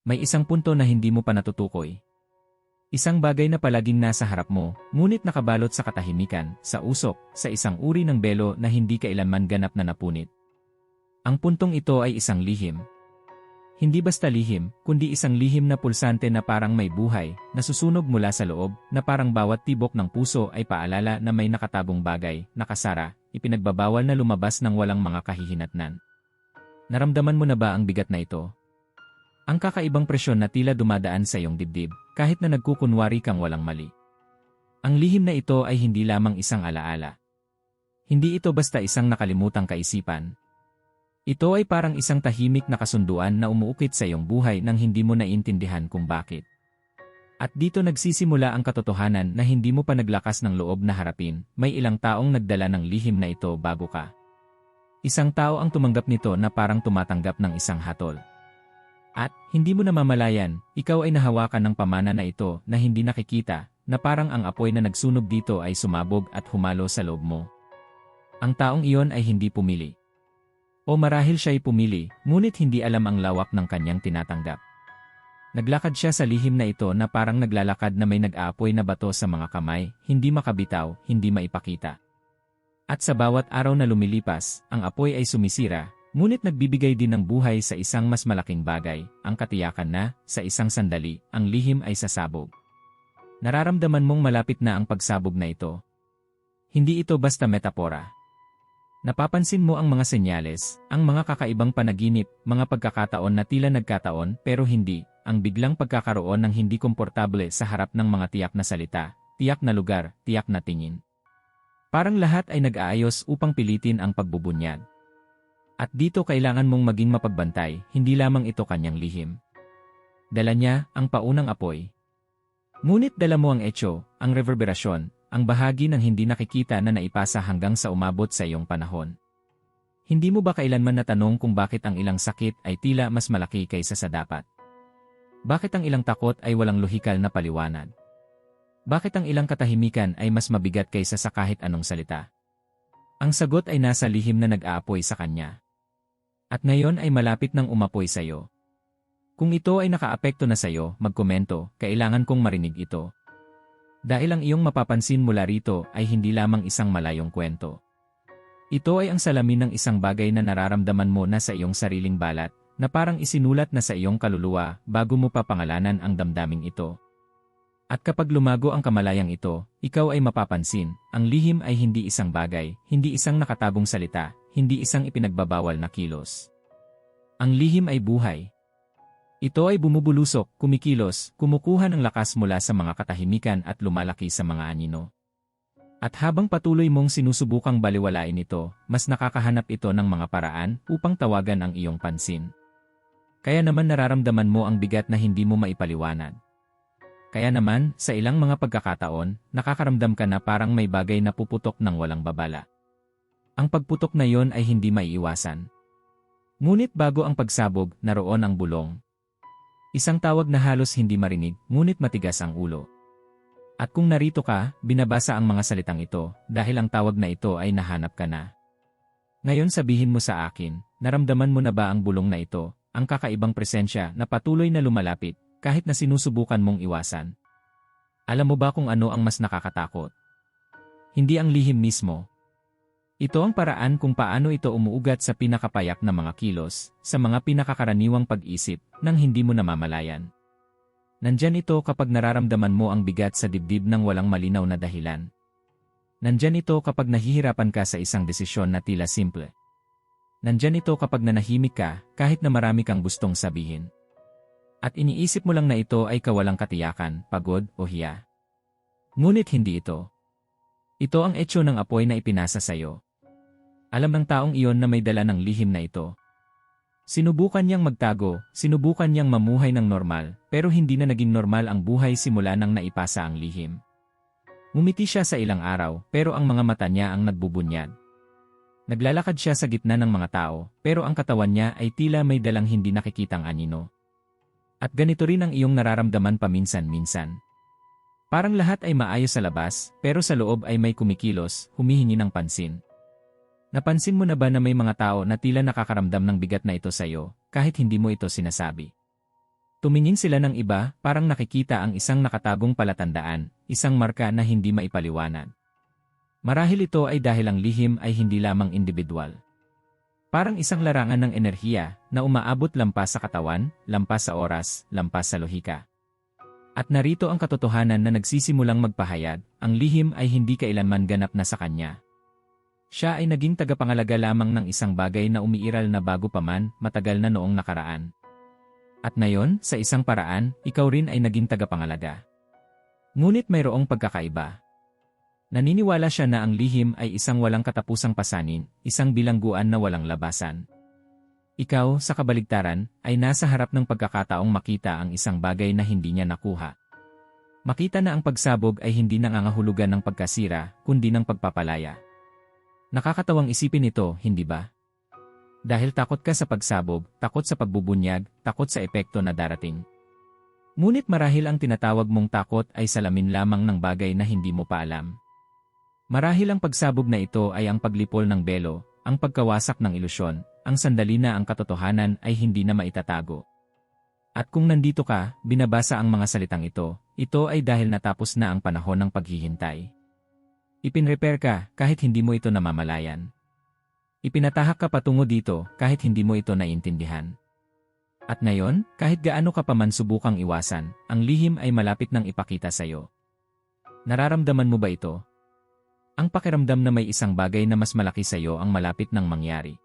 May isang punto na hindi mo pa natutukoy. Isang bagay na palaging nasa harap mo, ngunit nakabalot sa katahimikan, sa usok, sa isang uri ng belo na hindi kailanman ganap na napunit. Ang puntong ito ay isang lihim. Hindi basta lihim, kundi isang lihim na pulsante na parang may buhay, na susunog mula sa loob, na parang bawat tibok ng puso ay paalala na may nakatabong bagay, nakasara, ipinagbabawal na lumabas ng walang mga kahihinatnan. Naramdaman mo na ba ang bigat na ito? Ang kakaibang presyon na tila dumadaan sa iyong dibdib, kahit na nagkukunwari kang walang mali. Ang lihim na ito ay hindi lamang isang alaala. Hindi ito basta isang nakalimutang kaisipan. Ito ay parang isang tahimik na kasunduan na umuukit sa iyong buhay nang hindi mo naintindihan kung bakit. At dito nagsisimula ang katotohanan na hindi mo pa naglakas ng loob na harapin, may ilang taong nagdala ng lihim na ito bago ka. Isang tao ang tumanggap nito na parang tumatanggap ng isang hatol. At, hindi mo namamalayan, ikaw ay nahawakan ng pamana na ito na hindi nakikita, na parang ang apoy na nagsunog dito ay sumabog at humalo sa loob mo. Ang taong iyon ay hindi pumili. O marahil siya ay pumili, ngunit hindi alam ang lawak ng kanyang tinatanggap. Naglakad siya sa lihim na ito na parang naglalakad na may nag-aapoy na bato sa mga kamay, hindi makabitaw, hindi maipakita. At sa bawat araw na lumilipas, ang apoy ay sumisira, Ngunit nagbibigay din ng buhay sa isang mas malaking bagay, ang katiyakan na, sa isang sandali, ang lihim ay sasabog. Nararamdaman mong malapit na ang pagsabog na ito. Hindi ito basta metapora. Napapansin mo ang mga senyales, ang mga kakaibang panaginip, mga pagkakataon na tila nagkataon pero hindi, ang biglang pagkakaroon ng hindi komportable sa harap ng mga tiyak na salita, tiyak na lugar, tiyak na tingin. Parang lahat ay nag-aayos upang pilitin ang pagbubunyag. At dito kailangan mong maging mapagbantay, hindi lamang ito kanyang lihim. Dala niya ang paunang apoy. Ngunit dala mo ang etyo, ang reverberasyon, ang bahagi ng hindi nakikita na naipasa hanggang sa umabot sa iyong panahon. Hindi mo ba kailanman natanong kung bakit ang ilang sakit ay tila mas malaki kaysa sa dapat? Bakit ang ilang takot ay walang lohikal na paliwanag? Bakit ang ilang katahimikan ay mas mabigat kaysa sa kahit anong salita? Ang sagot ay nasa lihim na nag-aapoy sa kanya. At ngayon ay malapit nang umapoy sa iyo. Kung ito ay nakaapekto na sa iyo, magkomento, kailangan kong marinig ito. Dahil ang iyong mapapansin mula rito ay hindi lamang isang malayong kwento. Ito ay ang salamin ng isang bagay na nararamdaman mo na sa iyong sariling balat, na parang isinulat na sa iyong kaluluwa bago mo pa pangalanan ang damdaming ito. At kapag lumago ang kamalayang ito, ikaw ay mapapansin, ang lihim ay hindi isang bagay, hindi isang nakatagong salita, hindi isang ipinagbabawal na kilos. Ang lihim ay buhay. Ito ay bumubulusok, kumikilos, kumukuha ng lakas mula sa mga katahimikan at lumalaki sa mga anino. At habang patuloy mong sinusubukang baliwalain ito, mas nakakahanap ito ng mga paraan upang tawagan ang iyong pansin. Kaya naman nararamdaman mo ang bigat na hindi mo maipaliwanag. Kaya naman, sa ilang mga pagkakataon, nakakaramdam ka na parang may bagay na puputok ng walang babala. Ang pagputok na yon ay hindi maiiwasan. Ngunit bago ang pagsabog, naroon ang bulong. Isang tawag na halos hindi marinig, ngunit matigas ang ulo. At kung narito ka, binabasa ang mga salitang ito, dahil ang tawag na ito ay nahanap ka na. Ngayon sabihin mo sa akin, naramdaman mo na ba ang bulong na ito, ang kakaibang presensya na patuloy na lumalapit, kahit na sinusubukan mong iwasan? Alam mo ba kung ano ang mas nakakatakot? Hindi ang lihim mismo, ito ang paraan kung paano ito umuugat sa pinakapayak na mga kilos, sa mga pinakakaraniwang pag-isip, nang hindi mo namamalayan. Nandyan ito kapag nararamdaman mo ang bigat sa dibdib ng walang malinaw na dahilan. Nandyan ito kapag nahihirapan ka sa isang desisyon na tila simple. Nandyan ito kapag nanahimik ka, kahit na marami kang gustong sabihin. At iniisip mo lang na ito ay kawalang katiyakan, pagod o hiya. Ngunit hindi ito. Ito ang etyo ng apoy na ipinasa sa iyo. Alam ng taong iyon na may dala ng lihim na ito. Sinubukan niyang magtago, sinubukan niyang mamuhay ng normal, pero hindi na naging normal ang buhay simula nang naipasa ang lihim. Ngumiti siya sa ilang araw, pero ang mga mata niya ang nagbubunyad. Naglalakad siya sa gitna ng mga tao, pero ang katawan niya ay tila may dalang hindi nakikitang anino. At ganito rin ang iyong nararamdaman paminsan-minsan. Parang lahat ay maayos sa labas, pero sa loob ay may kumikilos, humihingi ng pansin. Napansin mo na ba na may mga tao na tila nakakaramdam ng bigat na ito sa iyo, kahit hindi mo ito sinasabi? Tumingin sila ng iba, parang nakikita ang isang nakatagong palatandaan, isang marka na hindi maipaliwanag. Marahil ito ay dahil ang lihim ay hindi lamang individual. Parang isang larangan ng enerhiya na umaabot lampas sa katawan, lampas sa oras, lampas sa lohika. At narito ang katotohanan na nagsisimulang magpahayag, ang lihim ay hindi kailanman ganap na sa kanya. Siya ay naging tagapangalaga lamang ng isang bagay na umiiral na bago pa man, matagal na noong nakaraan. At ngayon, sa isang paraan, ikaw rin ay naging tagapangalaga. Ngunit mayroong pagkakaiba. Naniniwala siya na ang lihim ay isang walang katapusang pasanin, isang bilangguan na walang labasan. Ikaw, sa kabaligtaran, ay nasa harap ng pagkakataong makita ang isang bagay na hindi niya nakuha. Makita na ang pagsabog ay hindi nangangahulugan ng pagkasira, kundi ng pagpapalaya. Nakakatawang isipin ito, hindi ba? Dahil takot ka sa pagsabog, takot sa pagbubunyag, takot sa epekto na darating. Ngunit marahil ang tinatawag mong takot ay salamin lamang ng bagay na hindi mo pa alam. Marahil ang pagsabog na ito ay ang paglipol ng belo, ang pagkawasak ng ilusyon, ang sandali na ang katotohanan ay hindi na maitatago. At kung nandito ka, binabasa ang mga salitang ito, ito ay dahil natapos na ang panahon ng paghihintay. Ipinrepair ka kahit hindi mo ito namamalayan. Ipinatahak ka patungo dito kahit hindi mo ito naintindihan. At ngayon, kahit gaano ka pa man subukang iwasan, ang lihim ay malapit nang ipakita sa iyo. Nararamdaman mo ba ito? Ang pakiramdam na may isang bagay na mas malaki sa iyo ang malapit nang mangyari.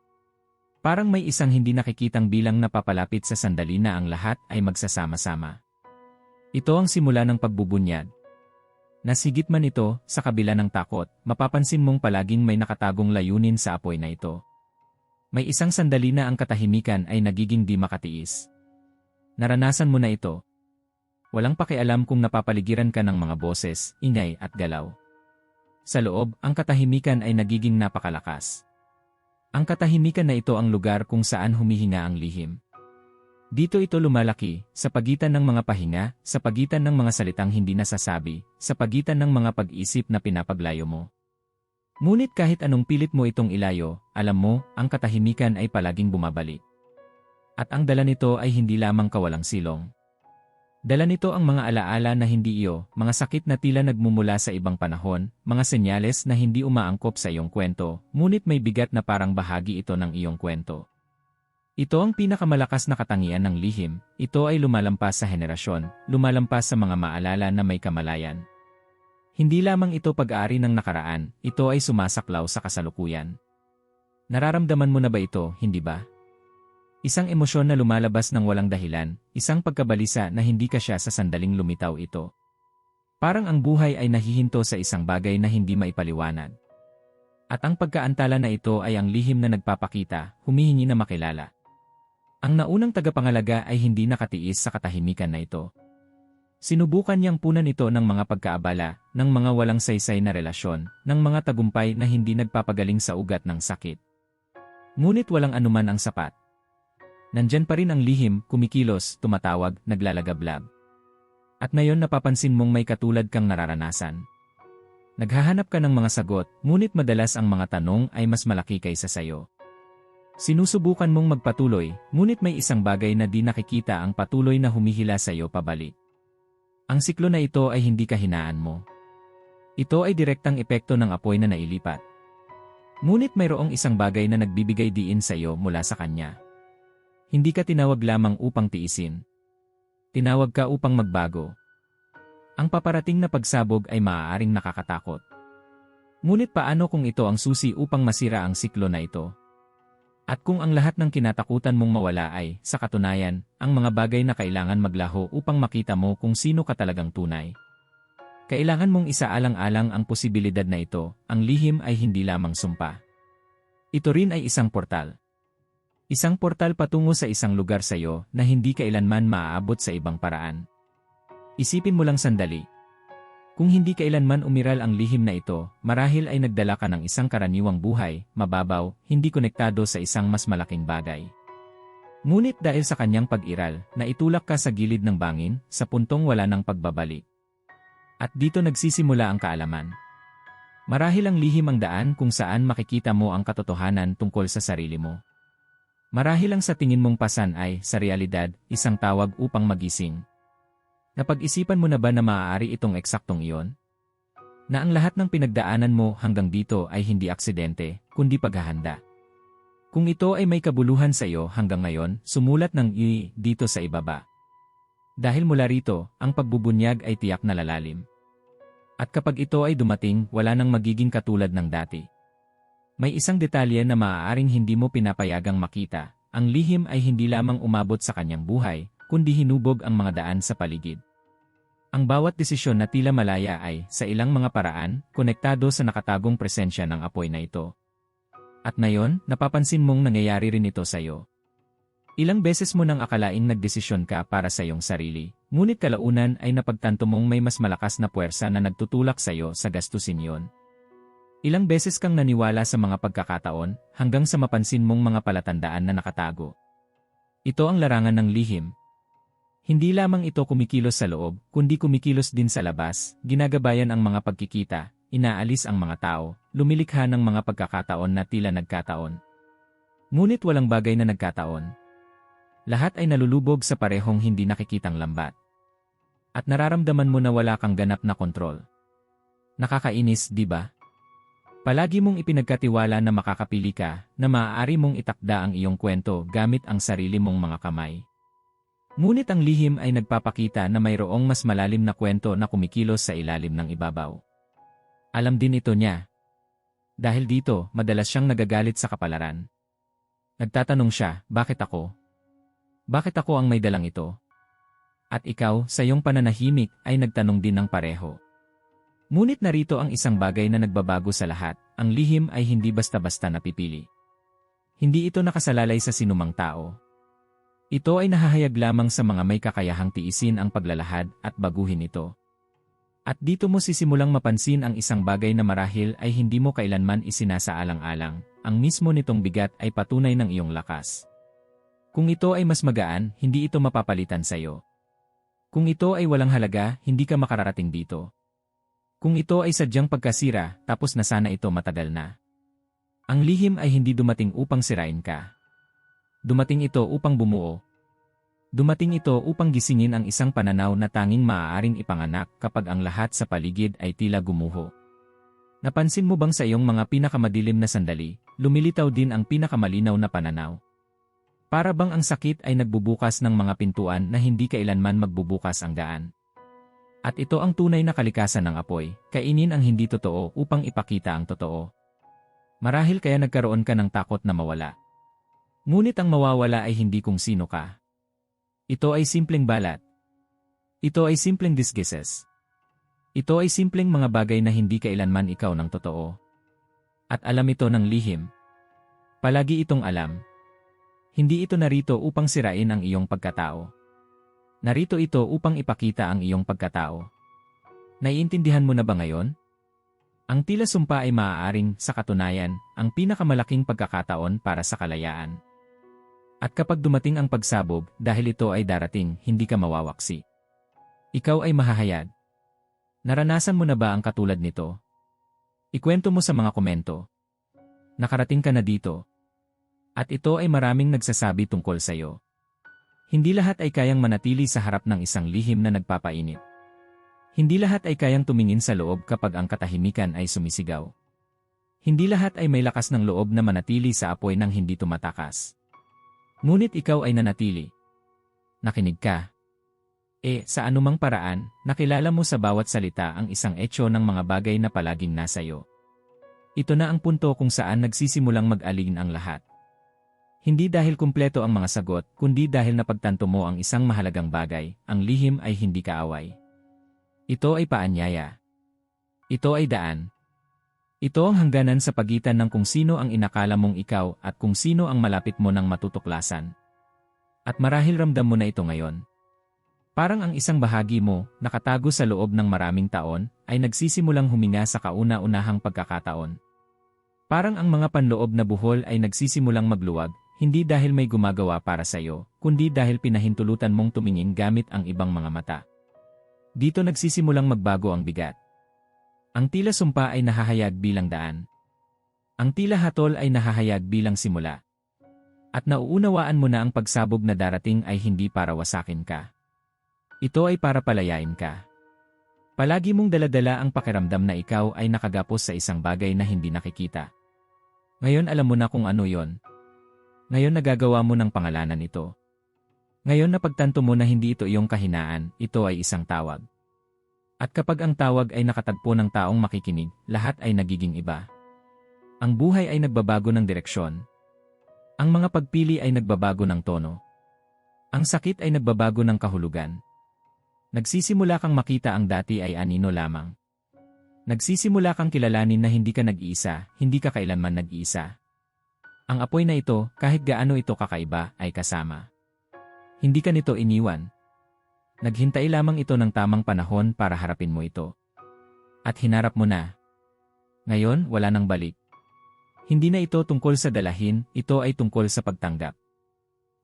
Parang may isang hindi nakikitang bilang na papalapit sa sandali na ang lahat ay magsasama-sama. Ito ang simula ng pagbubunyad, Nasigit man ito, sa kabila ng takot, mapapansin mong palaging may nakatagong layunin sa apoy na ito. May isang sandali na ang katahimikan ay nagiging di makatiis. Naranasan mo na ito. Walang pakialam kung napapaligiran ka ng mga boses, ingay at galaw. Sa loob, ang katahimikan ay nagiging napakalakas. Ang katahimikan na ito ang lugar kung saan humihinga ang lihim. Dito ito lumalaki, sa pagitan ng mga pahinga, sa pagitan ng mga salitang hindi nasasabi, sa pagitan ng mga pag-isip na pinapaglayo mo. Ngunit kahit anong pilit mo itong ilayo, alam mo, ang katahimikan ay palaging bumabalik. At ang dala nito ay hindi lamang kawalang silong. Dala nito ang mga alaala na hindi iyo, mga sakit na tila nagmumula sa ibang panahon, mga senyales na hindi umaangkop sa iyong kwento, ngunit may bigat na parang bahagi ito ng iyong kwento. Ito ang pinakamalakas na katangian ng lihim, ito ay lumalampas sa henerasyon, lumalampas sa mga maalala na may kamalayan. Hindi lamang ito pag-aari ng nakaraan, ito ay sumasaklaw sa kasalukuyan. Nararamdaman mo na ba ito, hindi ba? Isang emosyon na lumalabas ng walang dahilan, isang pagkabalisa na hindi ka siya sa sandaling lumitaw ito. Parang ang buhay ay nahihinto sa isang bagay na hindi maipaliwanag. At ang pagkaantala na ito ay ang lihim na nagpapakita, humihingi na makilala. Ang naunang tagapangalaga ay hindi nakatiis sa katahimikan na ito. Sinubukan niyang punan ito ng mga pagkaabala, ng mga walang saysay na relasyon, ng mga tagumpay na hindi nagpapagaling sa ugat ng sakit. Ngunit walang anuman ang sapat. Nandyan pa rin ang lihim, kumikilos, tumatawag, naglalagablab. At ngayon napapansin mong may katulad kang nararanasan. Naghahanap ka ng mga sagot, ngunit madalas ang mga tanong ay mas malaki kaysa sayo. Sinusubukan mong magpatuloy, ngunit may isang bagay na di nakikita ang patuloy na humihila sa iyo pabalik. Ang siklo na ito ay hindi kahinaan mo. Ito ay direktang epekto ng apoy na nailipat. Ngunit mayroong isang bagay na nagbibigay diin sa iyo mula sa kanya. Hindi ka tinawag lamang upang tiisin. Tinawag ka upang magbago. Ang paparating na pagsabog ay maaaring nakakatakot. Ngunit paano kung ito ang susi upang masira ang siklo na ito? At kung ang lahat ng kinatakutan mong mawala ay, sa katunayan, ang mga bagay na kailangan maglaho upang makita mo kung sino ka talagang tunay. Kailangan mong isaalang-alang ang posibilidad na ito, ang lihim ay hindi lamang sumpa. Ito rin ay isang portal. Isang portal patungo sa isang lugar sa iyo na hindi kailanman maaabot sa ibang paraan. Isipin mo lang sandali, kung hindi kailanman umiral ang lihim na ito, marahil ay nagdala ka ng isang karaniwang buhay, mababaw, hindi konektado sa isang mas malaking bagay. Ngunit dahil sa kanyang pag-iral, naitulak ka sa gilid ng bangin, sa puntong wala ng pagbabalik. At dito nagsisimula ang kaalaman. Marahil ang lihim ang daan kung saan makikita mo ang katotohanan tungkol sa sarili mo. Marahil ang sa tingin mong pasan ay, sa realidad, isang tawag upang magising. Napag-isipan mo na ba na maaari itong eksaktong iyon? Na ang lahat ng pinagdaanan mo hanggang dito ay hindi aksidente, kundi paghahanda. Kung ito ay may kabuluhan sa iyo hanggang ngayon, sumulat ng i dito sa ibaba. Dahil mula rito, ang pagbubunyag ay tiyak na lalalim. At kapag ito ay dumating, wala nang magiging katulad ng dati. May isang detalye na maaaring hindi mo pinapayagang makita. Ang lihim ay hindi lamang umabot sa kanyang buhay, kundi hinubog ang mga daan sa paligid. Ang bawat desisyon na tila malaya ay, sa ilang mga paraan, konektado sa nakatagong presensya ng apoy na ito. At ngayon, napapansin mong nangyayari rin ito sa iyo. Ilang beses mo nang akalaing nagdesisyon ka para sa iyong sarili, ngunit kalaunan ay napagtanto mong may mas malakas na puwersa na nagtutulak sa iyo sa gastusin yon. Ilang beses kang naniwala sa mga pagkakataon hanggang sa mapansin mong mga palatandaan na nakatago. Ito ang larangan ng lihim. Hindi lamang ito kumikilos sa loob, kundi kumikilos din sa labas, ginagabayan ang mga pagkikita, inaalis ang mga tao, lumilikha ng mga pagkakataon na tila nagkataon. Ngunit walang bagay na nagkataon, lahat ay nalulubog sa parehong hindi nakikitang lambat. At nararamdaman mo na wala kang ganap na kontrol. Nakakainis, di ba? Palagi mong ipinagkatiwala na makakapili ka, na maaari mong itakda ang iyong kwento gamit ang sarili mong mga kamay. Ngunit ang lihim ay nagpapakita na mayroong mas malalim na kwento na kumikilos sa ilalim ng ibabaw. Alam din ito niya. Dahil dito, madalas siyang nagagalit sa kapalaran. Nagtatanong siya, bakit ako? Bakit ako ang may dalang ito? At ikaw, sa iyong pananahimik, ay nagtanong din ng pareho. Ngunit narito ang isang bagay na nagbabago sa lahat, ang lihim ay hindi basta-basta napipili. Hindi ito nakasalalay sa sinumang tao. Ito ay nahahayag lamang sa mga may kakayahang tiisin ang paglalahad at baguhin ito. At dito mo sisimulang mapansin ang isang bagay na marahil ay hindi mo kailanman isinasaalang-alang, ang mismo nitong bigat ay patunay ng iyong lakas. Kung ito ay mas magaan, hindi ito mapapalitan sa iyo. Kung ito ay walang halaga, hindi ka makararating dito. Kung ito ay sadyang pagkasira, tapos na sana ito matagal na. Ang lihim ay hindi dumating upang sirain ka. Dumating ito upang bumuo. Dumating ito upang gisingin ang isang pananaw na tanging maaaring ipanganak kapag ang lahat sa paligid ay tila gumuho. Napansin mo bang sa iyong mga pinakamadilim na sandali, lumilitaw din ang pinakamalinaw na pananaw? Para bang ang sakit ay nagbubukas ng mga pintuan na hindi kailanman magbubukas ang daan. At ito ang tunay na kalikasan ng apoy, kainin ang hindi totoo upang ipakita ang totoo. Marahil kaya nagkaroon ka ng takot na mawala. Ngunit ang mawawala ay hindi kung sino ka. Ito ay simpleng balat. Ito ay simpleng disguises. Ito ay simpleng mga bagay na hindi kailanman ikaw ng totoo. At alam ito ng lihim. Palagi itong alam, hindi ito narito upang sirain ang iyong pagkatao. Narito ito upang ipakita ang iyong pagkatao. Naiintindihan mo na ba ngayon? Ang tila sumpa ay maaaring, sa katunayan, ang pinakamalaking pagkakataon para sa kalayaan. At kapag dumating ang pagsabog, dahil ito ay darating, hindi ka mawawaksi. Ikaw ay mahahayag. Naranasan mo na ba ang katulad nito? Ikwento mo sa mga komento. Nakarating ka na dito, at ito ay maraming nagsasabi tungkol sa iyo. Hindi lahat ay kayang manatili sa harap ng isang lihim na nagpapainit. Hindi lahat ay kayang tumingin sa loob kapag ang katahimikan ay sumisigaw. Hindi lahat ay may lakas ng loob na manatili sa apoy nang hindi tumatakas. Ngunit ikaw ay nanatili. Nakinig ka. E, sa anumang paraan, nakilala mo sa bawat salita ang isang etyo ng mga bagay na palaging nasa iyo. Ito na ang punto kung saan nagsisimulang mag-alin ang lahat. Hindi dahil kumpleto ang mga sagot, kundi dahil napagtanto mo ang isang mahalagang bagay, ang lihim ay hindi kaaway. Ito ay paanyaya. Ito ay daan. Ito ang hangganan sa pagitan ng kung sino ang inakala mong ikaw at kung sino ang malapit mo ng matutuklasan. At marahil ramdam mo na ito ngayon. Parang ang isang bahagi mo, nakatago sa loob ng maraming taon, ay nagsisimulang huminga sa kauna-unahang pagkakataon. Parang ang mga panloob na buhol ay nagsisimulang magluwag, hindi dahil may gumagawa para sa iyo, kundi dahil pinahintulutan mong tumingin gamit ang ibang mga mata. Dito nagsisimulang magbago ang bigat. Ang tila sumpa ay nahahayag bilang daan. Ang tila hatol ay nahahayag bilang simula. At nauunawaan mo na ang pagsabog na darating ay hindi para wasakin ka. Ito ay para palayain ka. Palagi mong daladala ang pakiramdam na ikaw ay nakagapos sa isang bagay na hindi nakikita. Ngayon alam mo na kung ano yon. Ngayon nagagawa mo ng pangalanan ito. Ngayon napagtanto mo na hindi ito iyong kahinaan, ito ay isang tawag. At kapag ang tawag ay nakatagpo ng taong makikinig, lahat ay nagiging iba. Ang buhay ay nagbabago ng direksyon. Ang mga pagpili ay nagbabago ng tono. Ang sakit ay nagbabago ng kahulugan. Nagsisimula kang makita ang dati ay anino lamang. Nagsisimula kang kilalanin na hindi ka nag-iisa, hindi ka kailanman nag-iisa. Ang apoy na ito, kahit gaano ito kakaiba, ay kasama. Hindi ka nito iniwan. Naghintay lamang ito ng tamang panahon para harapin mo ito. At hinarap mo na. Ngayon, wala nang balik. Hindi na ito tungkol sa dalahin, ito ay tungkol sa pagtanggap.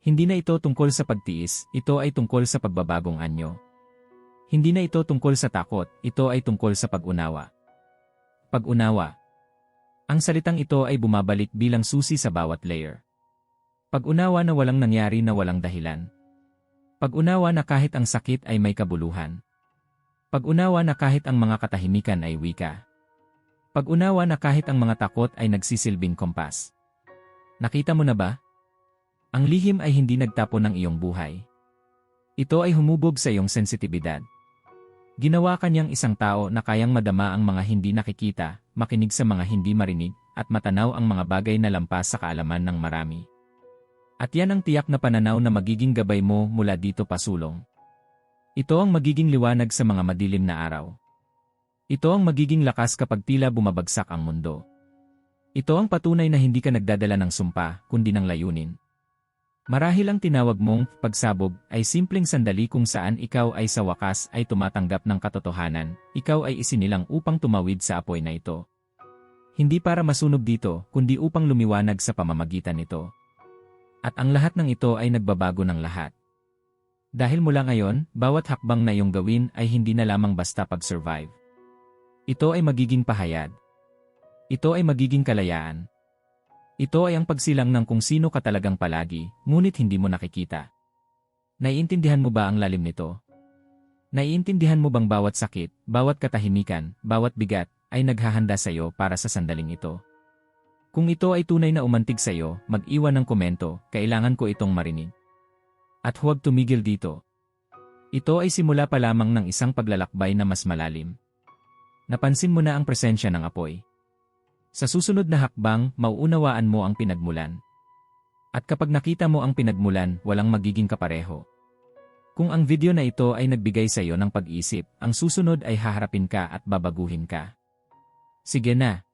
Hindi na ito tungkol sa pagtiis, ito ay tungkol sa pagbabagong anyo. Hindi na ito tungkol sa takot, ito ay tungkol sa pag-unawa. Pag-unawa. Ang salitang ito ay bumabalik bilang susi sa bawat layer. Pag-unawa na walang nangyari na walang dahilan. Pag-unawa na kahit ang sakit ay may kabuluhan. Pag-unawa na kahit ang mga katahimikan ay wika. Pag-unawa na kahit ang mga takot ay nagsisilbing kompas. Nakita mo na ba? Ang lihim ay hindi nagtapo ng iyong buhay. Ito ay humubog sa iyong sensitibidad. Ginawa kanyang isang tao na kayang madama ang mga hindi nakikita, makinig sa mga hindi marinig, at matanaw ang mga bagay na lampas sa kaalaman ng marami. At yan ang tiyak na pananaw na magiging gabay mo mula dito pasulong. Ito ang magiging liwanag sa mga madilim na araw. Ito ang magiging lakas kapag tila bumabagsak ang mundo. Ito ang patunay na hindi ka nagdadala ng sumpa, kundi ng layunin. Marahil ang tinawag mong pagsabog ay simpleng sandali kung saan ikaw ay sa wakas ay tumatanggap ng katotohanan, ikaw ay isinilang upang tumawid sa apoy na ito. Hindi para masunog dito, kundi upang lumiwanag sa pamamagitan nito. At ang lahat ng ito ay nagbabago ng lahat. Dahil mula ngayon, bawat hakbang na iyong gawin ay hindi na lamang basta pag-survive. Ito ay magiging pahayag. Ito ay magiging kalayaan. Ito ay ang pagsilang ng kung sino ka talagang palagi, ngunit hindi mo nakikita. Naiintindihan mo ba ang lalim nito? Naiintindihan mo bang bawat sakit, bawat katahimikan, bawat bigat, ay naghahanda sa iyo para sa sandaling ito? Kung ito ay tunay na umantig sa iyo, mag-iwan ng komento, kailangan ko itong marinig. At huwag tumigil dito. Ito ay simula pa lamang ng isang paglalakbay na mas malalim. Napansin mo na ang presensya ng apoy. Sa susunod na hakbang, mauunawaan mo ang pinagmulan. At kapag nakita mo ang pinagmulan, walang magiging kapareho. Kung ang video na ito ay nagbigay sa iyo ng pag-isip, ang susunod ay haharapin ka at babaguhin ka. Sige na,